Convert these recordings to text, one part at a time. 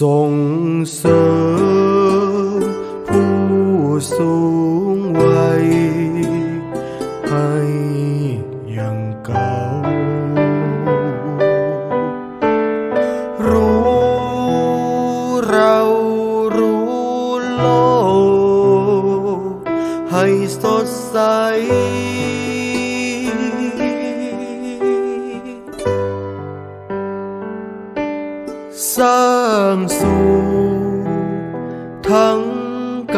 ส่งเสริมผู้สูงวัยให้ยังเก่า รู้เรารู้โลกให้สดใสางสุขทั้ง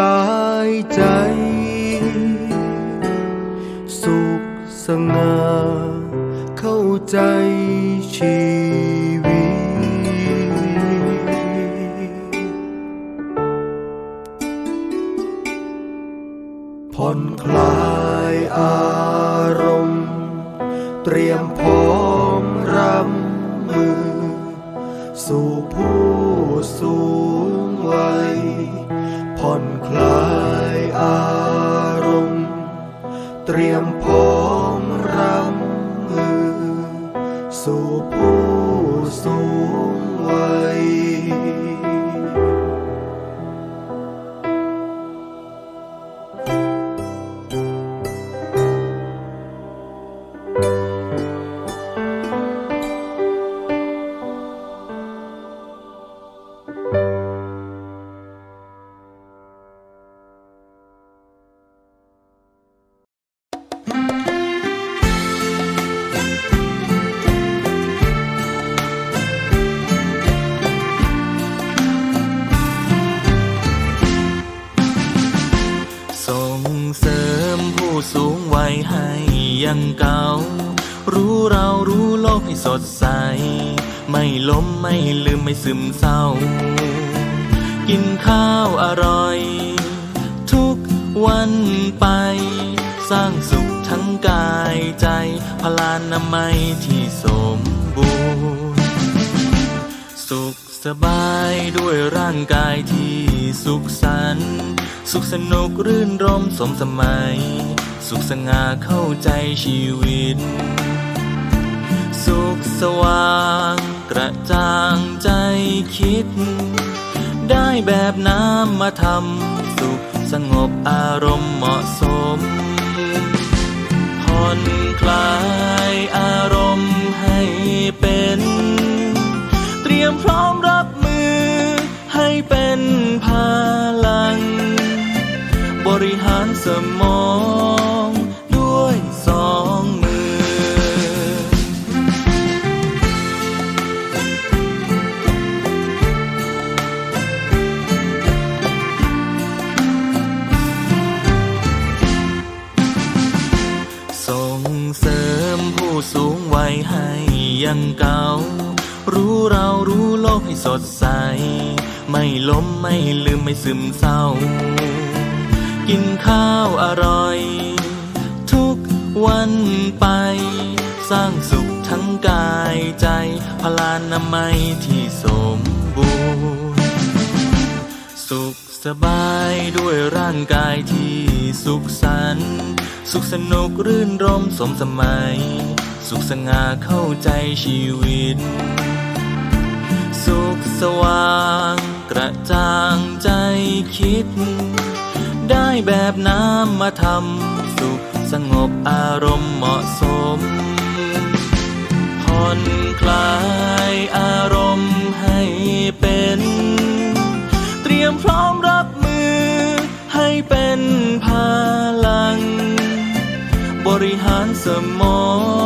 กายใจ สุขสง่าเข้าใจชีวิต ผ่อนคลายอารมณ์ เตรียมพร้อม สู่ผู้สูงวัย สูงวัยให้ยังเก่า รู้เรารู้โลกให้สดใส ไม่ล้มไม่ลืมไม่ซึมเศร้า กินข้าวอร่อย ทุกวันไป สร้างสุขทั้งกายใจ พลานามัยที่สมบูรณ์ สุขสบายด้วยร่างกายที่สุขสันต์สุขสนุกรื่นรมสมสมัย สุขสง่าเข้าใจชีวิต สุขสว่างกระจ่างใจคิด ได้แบบน้ำมาทำสุขสงบอารมณ์เหมาะสม ให้ยังเก่า รู้เรารู้โลกให้สดใส ไม่ล้มไม่ลืมไม่ซึมเศร้า กินข้าวอร่อย ทุกวันไป สร้างสุขทั้งกายใจ พลานามัยที่สมบูรณ์ สุขสบายด้วยร่างกายที่สุขสันต์สุขสนุกรื่นรมสมสมัย สุขสง่าเข้าใจชีวิต สุขสว่างกระจ่างใจคิด ได้แบบน้ำมาทำสุขสงบอารมณ์เหมาะสม ผ่อนคลายอารมณ์ให้เป็น เตรียมพร้อมรับมือให้เป็นพลัง บริหารสมอง